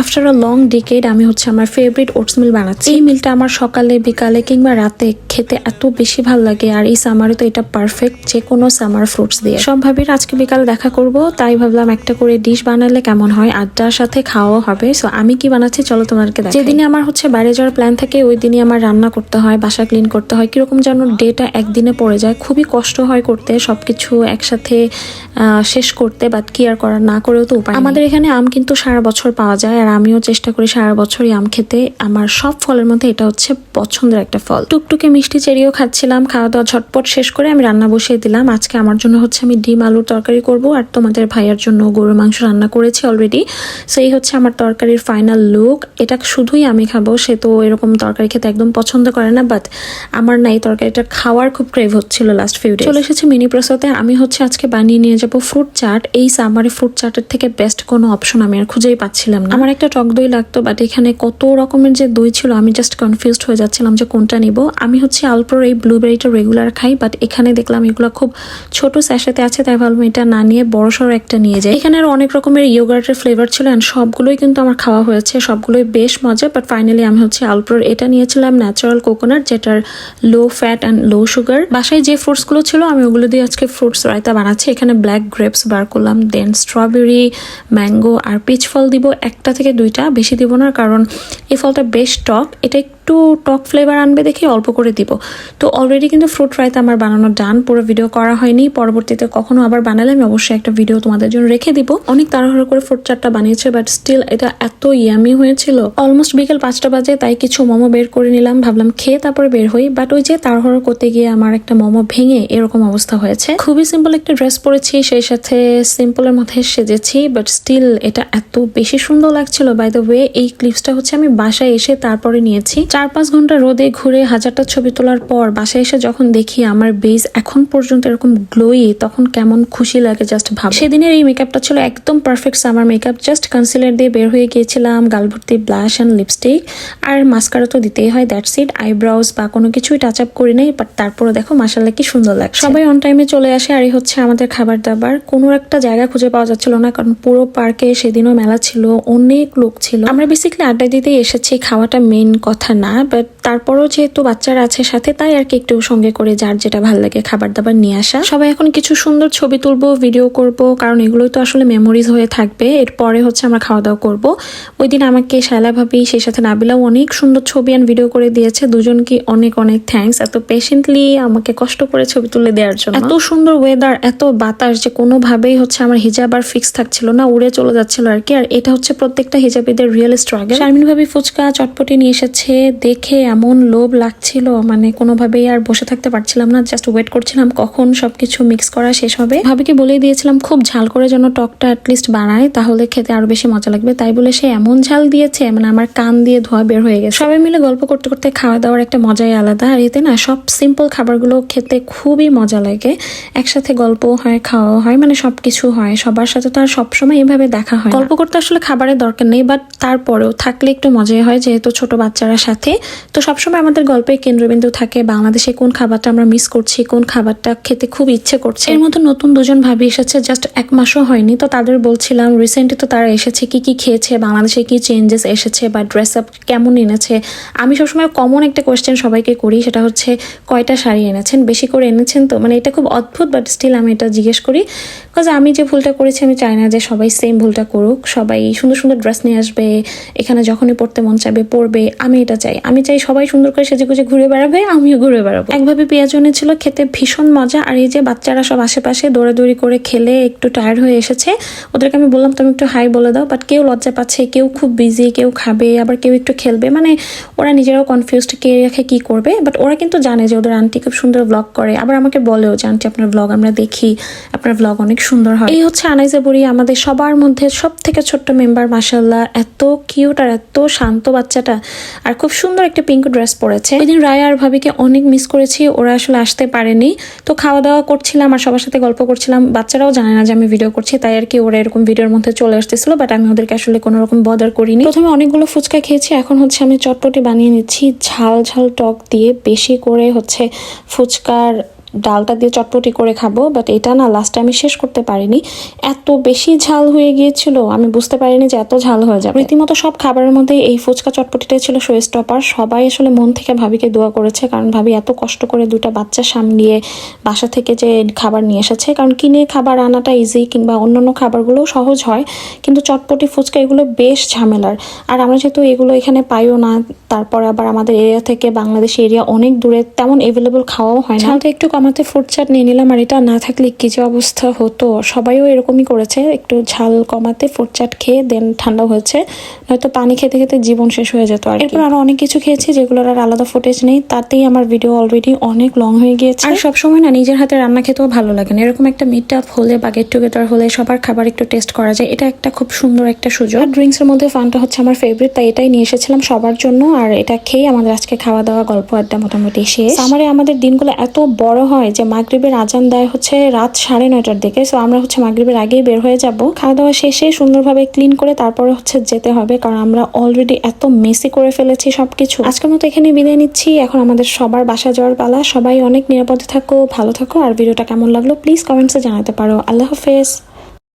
After a long decade আমি হচ্ছে আমার ফেভারিট ওটস মিল বানাচ্ছি। এই মিলটা আমার সকালে, বিকালে কিংবা রাতে খেতে এত বেশি ভালো লাগে, আর এই সামারে তো এটা পারফেক্ট যে কোনো সামার ফ্রুটস দিয়ে। সব আজকে বিকালে দেখা করব, তাই ভাবলাম একটা করে ডিশ বানালে কেমন হয়, আড্ডার সাথে খাওয়া হবে। সো আমি কি বানাচ্ছি চলো দেখাই। যেদিনে আমার হচ্ছে বাইরে যাওয়ার প্ল্যান থাকে, ওই দিনই আমার রান্না করতে হয়, বাসা ক্লিন করতে হয়। কীরকম যেন ডেটা একদিনে পড়ে যায়। খুবই কষ্ট হয় করতে, সবকিছু একসাথে শেষ করতে বাট কি আর না করেও তো উপায় আমাদের এখানে আম কিন্তু সারা বছর পাওয়া যায়, আর আমিও চেষ্টা করি সারা বছরই আম খেতে। আমার সব ফলের মধ্যে এটা হচ্ছে পছন্দের একটা ফল। টুকটুকে মিষ্টি চেরিও খাচ্ছিলাম খাওয়া দাওয়া ঝটপট শেষ করে আমি রান্না বসিয়ে দিলাম। আজকে আমার জন্য হচ্ছে আমি ডিম আলুর তরকারি করব আর তোমাদের ভাইয়ার জন্য গরুর মাংস রান্না করেছি অলরেডি সো এই হচ্ছে আমার তরকারির ফাইনাল লুক এটা শুধুই আমি খাব, সে তো এরকম তরকারি খেতে একদম পছন্দ করে না বাট আমার না এই তরকারিটা খাওয়ার খুব ক্রেভ হচ্ছিল লাস্ট ফিউ ডে চলে এসেছি মিনি প্রসোতে আমি হচ্ছে আজকে বানিয়ে নিয়ে যাব ফ্রুট চাট এই সামারে ফ্রুট চাটের থেকে বেস্ট কোনো অপশন আমি আর খুঁজেই পাচ্ছিলাম না। আমার একটা টক দই লাগতো বাট এখানে কত রকমের যে দই ছিল, আমি জাস্ট কনফিউজড হয়ে যাচ্ছিলাম যে কোনটা নিব। আমি হচ্ছে আলপ্রোর এই ব্লুবেরিটা রেগুলার খাই বাট এখানে দেখলাম এগুলো খুব ছোট স্যাশেতে আছে, তাই ভাবলাম এটা না নিয়ে বড় সড়ো একটা নিয়ে যাই। এখানে আর অনেক রকমের ইয়োগার্টের ফ্লেভার ছিল অ্যান্ড সবগুলোই কিন্তু আমার খাওয়া হয়েছে, সবগুলোই বেশ মজা বাট ফাইনালি আমি হচ্ছে আলপ্রোর এটা নিয়েছিলাম ন্যাচারাল কোকোনাট যেটার low fat and low sugar বাসায় যে ফ্রুটসগুলো ছিল, আমি ওগুলো দিয়ে আজকে ফ্রুটস রায়তা বানাচ্ছি। এখানে ব্ল্যাক গ্রেপস বার করলাম দেন স্ট্রবেরি ম্যাঙ্গো আর পিচ ফল দিব, একটা থেকে দুইটা বেশি দিব না কারণ এই ফলটা বেশ টক। এটা একটু টক ফ্লেভার আনবে দেখে অল্প করে দিব। তো অলরেডি কিন্তু ফ্রুট রায়তা আমার বানানো ডান পুরো ভিডিও করা হয়নি। পরবর্তীতে কখনো আবার বানালে আমি অবশ্যই একটা ভিডিও তোমাদের জন্য রেখে দিব। অনেক তাড়াহুড়ো করে ফ্রুট চাটটা বানিয়েছে বাট স্টিল এটা এত ইয়ামি হয়েছিল। অলমোস্ট বিকেল পাঁচটা বাজে, তাই কিছু মোমো বের করে নিলাম, ভাবলাম খেয়ে তারপরে বের হই। বাট ওই যে তাড়াহুড়ো করতে গিয়ে আমার একটা মোমো ভেঙে এরকম অবস্থা হয়েছে। খুবই সিম্পল একটা ড্রেস পরেছি, সেই সাথে সিম্পলের মধ্যে সেজেছি বাট স্টিল এটা এত বেশি সুন্দর লাগছিল। বাই দ্য ওয়ে এই ক্লিপসটা হচ্ছে আমি বাসায় এসে তারপরে নিয়েছি। চার পাঁচ ঘণ্টা রোদে ঘুরে হাজারটা ছবি তোলার পর বাসায় এসে যখন দেখি আমার বেস এখন পর্যন্ত এরকম গ্লোই তখন কেমন খুশি লাগে জাস্ট ভাব সেদিনের এই মেকআপটা ছিল একদম perfect summer makeup just concealer দিয়ে বের হয়ে গিয়েছিলাম গাল ভর্তি ব্লাশ অ্যান্ড লিপস্টিক আর মাস্কারা তো দিতেই হয় দ্যাটস ইট আইব্রাউজ বা কোনো কিছুই টাচ আপ করি নাই বাট তারপরে দেখো মাসাল্লাহ কি সুন্দর লাগে সবাই অন টাইমে চলে আসে, আর এই হচ্ছে আমাদের খাবার দাবার কোনো একটা জায়গা খুঁজে পাওয়া যাচ্ছিল না, কারণ পুরো পার্কে সেদিনও মেলা ছিল, অনেক লোক ছিল। আমরা বেসিক্যালি আড্ডা দিতেই এসেছি, খাওয়াটা মেন কথা না। বাট তারপরও যেহেতু বাচ্চারা আছে সাথে তাই আর কি একটু সঙ্গে করে যার যেটা ভালো লাগে খাবার দাবার নিয়ে আসা। সবাই এখন কিছু সুন্দর ছবি তুলবো ভিডিও করব কারণ এগুলোই তো আসলে মেমোরিজ হয়ে থাকবে। এরপরে হচ্ছে আমরা খাওয়া দাওয়া করব। ওই দিন আমাকে শায়লা ভাবি সেই সাথে নাবিলাও অনেক সুন্দর ছবি অ্যান্ড ভিডিও করে দিয়েছে। দুজনকে অনেক অনেক থ্যাঙ্কস এত পেশেন্টলি আমাকে কষ্ট করে ছবি তুলে দেওয়ার জন্য। এত সুন্দর ওয়েদার এত বাতাস যে কোনোভাবেই হচ্ছে আমার হিজাব আর ফিক্স থাকছিল না উড়ে চলে যাচ্ছিল আর কি। আর এটা হচ্ছে প্রত্যেকটা হিজাবিদের রিয়েল স্ট্রাগল শারমিন ভাবি ফুচকা চটপটি নিয়ে এসেছে দেখে এমন লোভ লাগছিল মানে কোনোভাবেই আর বসে থাকতে পারছিলাম না জাস্ট ওয়েট করছিলাম কখন সব কিছু মিক্স করা শেষ হবে। ভাবিকে বলেই দিয়েছিলাম, খুব ঝাল করে যেন টকটা অ্যাটলিস্ট বানায়, তাহলে খেতে আরও বেশি মজা লাগবে। তাই বলে সে এমন ঝাল দিয়েছে মানে আমার কান দিয়ে ধোয়া বের হয়ে গেছে। সবাই মিলে গল্প করতে করতে খাওয়া দাওয়ার একটা মজাই আলাদা। আর এতে না সব সিম্পল খাবারগুলো খেতে খুবই মজা লাগে। একসাথে গল্প হয় খাওয়া হয় মানে সব কিছু হয়। সবার সাথে তো আর সবসময় এভাবে দেখা হয় গল্প করতে আসলে খাবারের দরকার নেই বাট তারপরেও থাকলে একটু মজাই হয়, যেহেতু ছোট বাচ্চারা সাথে তো সবসময় আমাদের গল্পের কেন্দ্রবিন্দু থাকে বাংলাদেশে কোন খাবারটা আমরা মিস করছি, কোন খাবারটা খেতে খুব ইচ্ছে করছে। এর মধ্যে নতুন দুজন ভাবি এসেছে জাস্ট এক মাসও হয়নি, তো তাদের বলছিলাম রিসেন্টলি তো তারা এসেছে, কি কি খেয়েছে, বাংলাদেশে কি চেঞ্জেস এসেছে বা ড্রেস আপ কেমন এনেছে। আমি সবসময় কমন একটা কোয়েশ্চেন সবাইকে করি, সেটা হচ্ছে কয়টা শাড়ি এনেছেন? বেশি করে এনেছেন তো? মানে এটা খুব অদ্ভুত বাট স্টিল আমি এটা জিজ্ঞেস করি। বিকজ আমি যে ভুলটা করেছি, আমি চাই না যে সবাই সেম ভুলটা করুক। সবাই সুন্দর সুন্দর ড্রেস নিয়ে আসবে, এখানে যখনই পড়তে মন চাইবে, পড়বে। আমি এটা চাই আমি চাই সবাই সুন্দর করে সেজে গুজে ঘুরে বেড়াবে, আমিও ঘুরে বেড়াবো। একভাবে পেঁয়াজ ছিল খেতে ভীষণ মজা। আর এই যে বাচ্চারা সব আশেপাশে দৌড়াদৌড়ি করে খেলে একটু টায়ার্ড হয়ে এসেছে, ওদেরকে আমি বললাম, তুমি একটু হাই বলে দাও। বাট কেউ লজ্জা পাচ্ছে, কেউ খুব বিজি কেউ খাবে, আবার কেউ একটু খেলবে। মানে ওরা নিজেরাও কনফিউজড কে রেখে কি করবে? বাট ওরা কিন্তু জানে যে ওদের আন্টি খুব সুন্দর ব্লগ করে। আবার আমাকে বলেও যে আন্টি আপনার ব্লগ আমরা দেখি। আপনার ব্লগ অনেক সুন্দর হয়। এই হচ্ছে আনাইজা বুড়ি, আমাদের সবার মধ্যে সব থেকে ছোট্ট মেম্বার মাসাল্লাহ এত কিউট আর এত শান্ত বাচ্চাটা। আর খুব সুন্দর একটা পিঙ্ক ড্রেস পরেছে। ওই দিন রায়া আর ভাবিকে অনেক মিস করেছি, ওরা আসলে আসতে পারেনি। তো খাওয়া দাওয়া করছিলাম আর সবার সাথে গল্প করছিলাম। বাচ্চারাও জানে না যে আমি ভিডিও করছি, তাই আর কি ওরা এরকম ভিডিওর মধ্যে চলে আসতেছিল বাট আমি ওদেরকে আসলে কোনো রকম বদার করিনি। প্রথমে অনেকগুলো ফুচকা খেয়েছি, এখন হচ্ছে আমি চটপটি বানিয়ে নিচ্ছি। ঝাল ঝাল টক দিয়ে বেশি করে হচ্ছে ফুচকার ডালটা দিয়ে চটপটি করে খাব বাট এটা না লাস্টে আমি শেষ করতে পারিনি। এত বেশি ঝাল হয়ে গিয়েছিল, আমি বুঝতে পারিনি যে এত ঝাল হয়ে যাবে। রীতিমতো সব খাবারের মধ্যে এই ফুচকা চটপটিটাই ছিল শো স্টপার সবাই আসলে মন থেকে ভাবিকে দোয়া করেছে, কারণ ভাবি এত কষ্ট করে দুটা বাচ্চা সামলিয়ে বাসা থেকে যে খাবার নিয়ে এসেছে। কারণ কিনে খাবার আনাটা ইজি কিংবা অন্যান্য খাবারগুলোও সহজ হয়, কিন্তু চটপটি ফুচকা এগুলো বেশ ঝামেলার। আর আমরা যেহেতু এগুলো এখানে পাইও না, তারপর আবার আমাদের এরিয়া থেকে বাংলাদেশ এরিয়া অনেক দূরে, তেমন এভেলেবল খাওয়াও হয় না। একটু কমাতে ফুড চাট নিয়ে নিলাম আর এটা না থাকলে কি যে অবস্থা হতো। সবাইও এরকমই করেছে একটু ঝাল কমাতে ফুড চাট খেয়ে দেন ঠান্ডা হয়েছে নয়তো পানি খেতে খেতে জীবন শেষ হয়ে যেত আর এরপর আরও অনেক কিছু খেয়েছি যেগুলোর আর আলাদা ফুটেজ নেই তাতেই আমার ভিডিও অলরেডি অনেক লং হয়ে গিয়েছে। আর সবসময় না নিজের হাতে রান্না খেতেও ভালো লাগে না। এরকম একটা মিট আপ হলে বা গেট টুগেদার হলে সবার খাবার একটু টেস্ট করা যায় এটা একটা খুব সুন্দর একটা সুযোগ। ড্রিঙ্কস এর মধ্যে ফানটা হচ্ছে আমার ফেভারিট তাই এটাই নিয়ে এসেছিলাম সবার জন্য। আর এটা খেয়ে আমাদের আজকে খাওয়া দাওয়া গল্প আড্ডা মোটামুটি শেষ। আমারে আমাদের দিনগুলো এত বড় হয় যে মাগরীবের আজান দেয় হচ্ছে রাত সাড়ে নয়টার দিকে। সো আমরা হচ্ছে মাগরীবের আগেই বের হয়ে যাব। খাওয়া দাওয়া শেষে সুন্দরভাবে ক্লিন করে তারপরে হচ্ছে যেতে হবে, কারণ আমরা অলরেডি এত মেসি করে ফেলেছি সবকিছু। আজকের মতো এখানে বিদায় নিচ্ছি। এখন আমাদের সবার বাসা যাওয়ার পালা। সবাই অনেক নিরাপদে থাকো, ভালো থাকো। আর ভিডিওটা কেমন লাগল প্লিজ কমেন্টসে জানাতে পারো। আল্লাহ হাফেজ।